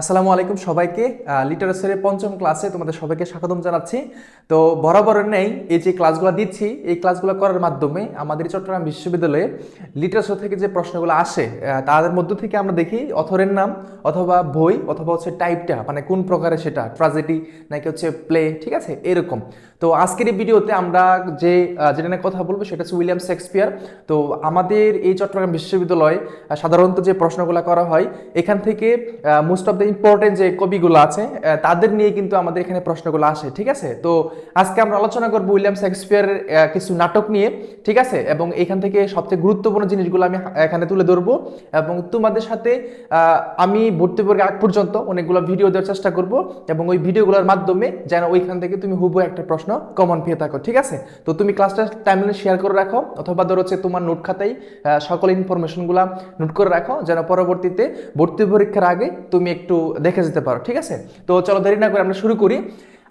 আসসালামু আলাইকুম সবাইকে। লিটারেচারের পঞ্চম ক্লাসে তোমাদের সবাইকে স্বাগতম জানাচ্ছি। তো বরাবর নেই এই যে ক্লাসগুলো দিচ্ছি, এই ক্লাসগুলো করার মাধ্যমে আমাদের চট্টগ্রাম বিশ্ববিদ্যালয়ে লিটারেচার থেকে যে প্রশ্নগুলো আসে তাদের মধ্য থেকে আমরা দেখি অথরের নাম অথবা বই অথবা হচ্ছে টাইপটা মানে কোন প্রকারের সেটা ট্রাজেডি নাকি হচ্ছে প্লে ঠিক আছে? এরকম। তো আজকের এই ভিডিওতে আমরা যে যেটা নিয়ে কথা বলব সেটা হচ্ছে উইলিয়াম শেক্সপিয়ার। তো আমাদের এই চট্টগ্রাম বিশ্ববিদ্যালয়ে সাধারণত যে প্রশ্নগুলো করা হয়, এখান থেকে মোস্ট অফ দ্য ইম্পর্টেন্ট যে কবিগুলো আছে তাদের নিয়ে কিন্তু আমাদের এখানে প্রশ্নগুলো আসে, ঠিক আছে? তো আজকে আমরা আলোচনা করব উইলিয়াম শেক্সপিয়ারের কিছু নাটক নিয়ে, ঠিক আছে? এবং এখান থেকে সবচেয়ে গুরুত্বপূর্ণ জিনিসগুলো আমি এখানে তুলে ধরবো। এবং তোমাদের সাথে আমি ভর্তি পরীক্ষা আগ পর্যন্ত অনেকগুলো ভিডিও দেওয়ার চেষ্টা করব। এবং ওই ভিডিওগুলোর মাধ্যমে যেন ওইখান থেকে তুমি হুবহু একটা প্রশ্ন কমন পেয়ে থাকো, ঠিক আছে? তো তুমি ক্লাসটা টাইমলাইনে শেয়ার করে রাখো, অথবা ধরো হচ্ছে তোমার নোট খাতায় সকল ইনফরমেশনগুলো নোট করে রাখো, যেন পরবর্তীতে ভর্তি পরীক্ষার আগে তুমি একটু দেখে যেতে পারো, ঠিক আছে? তো চলো দেরি না করে আমরা শুরু করি।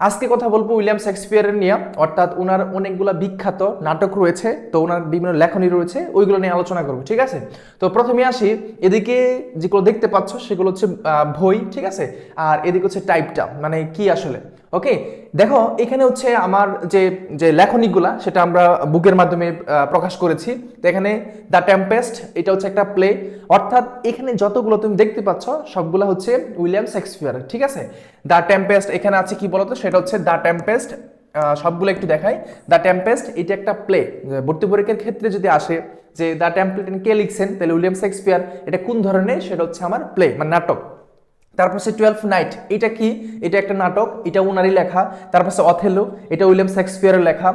আজকে কথা বলব উইলিয়াম শেক্সপিয়ারের নিয়ে, অর্থাৎ ওনার অনেকগুলো বিখ্যাত নাটক রয়েছে, তো ওনার বিভিন্ন লেখনী রয়েছে, ওইগুলো নিয়ে আলোচনা করব, ঠিক আছে? তো প্রথমে আসি, এদিকে যেগুলো দেখতে পাচ্ছ সেগুলো হচ্ছে বই, ঠিক আছে? আর এদিকে হচ্ছে টাইপটা মানে কি আসলে? ওকে দেখো, এখানে হচ্ছে আমার যে যে লেখনীগুলা, সেটা আমরা বুকের মাধ্যমে প্রকাশ করেছি। তো এখানে দ্য টেম্পেস্ট এটা হচ্ছে একটা প্লে অর্থাৎ এখানে যতগুলো তুমি দেখতে পাচ্ছ, সবগুলো হচ্ছে উইলিয়াম শেক্সপিয়ার ঠিক আছে? দ্য টেম্পেস্ট এখানে আছে কি বলতো? সেটা হচ্ছে দ্য টেম্পেস্ট সবগুলো একটু দেখাই। দ্য টেম্পেস্ট এটা একটা প্লে ভর্তি পরীক্ষার ক্ষেত্রে যদি আসে যে দ্য টেম্পলেট কে লিখছেন, তাহলে উইলিয়াম শেক্সপিয়ার, এটা কোন ধরনের? সেটা হচ্ছে আমার প্লে মানে নাটক। তারপর সে টুয়েলভ নাইট এটা কি? এটা একটা নাটক, এটা উনারই লেখা। তারপর সে অথেলো এটা উইলিয়াম শেক্সপিয়ারের লেখা।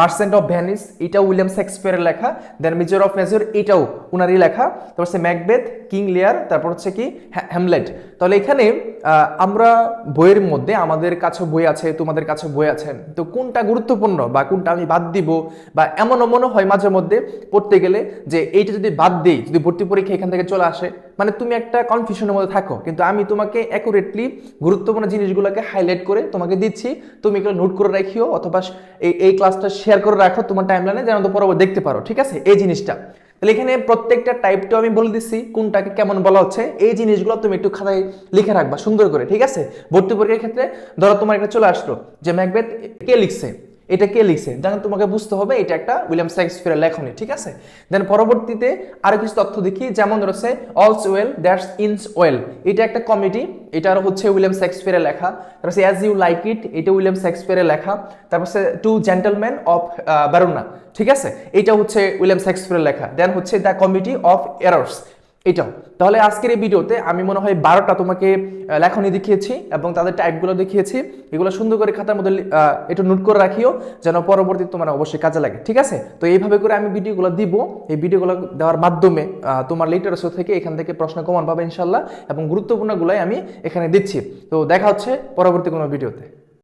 মার্সেন্ট অফ ভ্যানিস এটা উইলিয়াম শেক্সপিয়ারের লেখা। দেন মেজর অফ মেজর এটাও উনারই লেখা। তারপর সে ম্যাকবেথ কিং লিয়ার তারপর হচ্ছে কি? হ্যামলেট তাহলে এখানে আমরা বইয়ের মধ্যে আমাদের কাছে বই আছে, তোমাদের কাছে বই আছে। তো কোনটা গুরুত্বপূর্ণ বা কোনটা আমি বাদ দিব? বা এমনও মনে হয় মাঝে মধ্যে পড়তে গেলে যে এইটা যদি বাদ দিই, যদি ভর্তি পরীক্ষা এখান থেকে চলে আসে মানে তুমি একটা কনফিউশনের মধ্যে থাকো। কিন্তু আমি তোমাকে অ্যাকুরেটলি গুরুত্বপূর্ণ জিনিসগুলোকে হাইলাইট করে তোমাকে দিচ্ছি। তুমি এগুলো নোট করে রাখিও অথবা এই এই ক্লাসটা শেয়ার করে রাখো তোমার টাইমলাইনে যেন তো পরবর্তী দেখতে পারো, ঠিক আছে? এই জিনিসটা। তাহলে এখানে প্রত্যেকটা টাইপটাও আমি বলে দিচ্ছি, কোনটাকে কেমন বলা হচ্ছে। এই জিনিসগুলো তুমি একটু খাতায় লিখে রাখবা, সুন্দর করে, ঠিক আছে? ভর্তি পরীক্ষার ক্ষেত্রে ধরো তোমার একটা চলে আসলো যে ম্যাকবেথ কে লিখছে? এটা কে লিখছে? যেন তোমাকে বুঝতে হবে, এটা একটা উইলিয়াম শেক্সপিয়ারের লেখনি, ঠিক আছে? দেন পরবর্তীতে আরও কিছু তথ্য দেখি, যেমন রয়েছে all's well that's ins well এটা একটা কমিটি এটা হচ্ছে উইলিয়াম শেক্সপিয়ারের লেখা। তারপর অ্যাজ ইউ লাইক ইট এটা উইলিয়াম শেক্সপিয়ারের লেখা। তারপর টু জেন্টলম্যান অফ বারুনা ঠিক আছে? এটা হচ্ছে উইলিয়াম শেক্সপিয়ারের লেখা। দেন হচ্ছে দ্য কমিটি অফ এরর্স এটাও। তাহলে আজকের এই ভিডিওতে আমি মনে হয় বারোটা তোমাকে লেখনি দেখিয়েছি এবং তাদের টাইপগুলো দেখিয়েছি। এগুলো সুন্দর করে খাতার মধ্যে একটু নোট করে রাখিও, যেন পরবর্তী তোমার অবশ্যই কাজে লাগে, ঠিক আছে? তো এইভাবে করে আমি ভিডিওগুলো দিব। এই ভিডিওগুলো দেওয়ার মাধ্যমে তোমার লিটারেচার থেকে এখান থেকে প্রশ্ন কমান পাবে ইনশাল্লাহ এবং গুরুত্বপূর্ণগুলোই আমি এখানে দিচ্ছি। তো দেখা হচ্ছে পরবর্তী কোনো ভিডিওতে।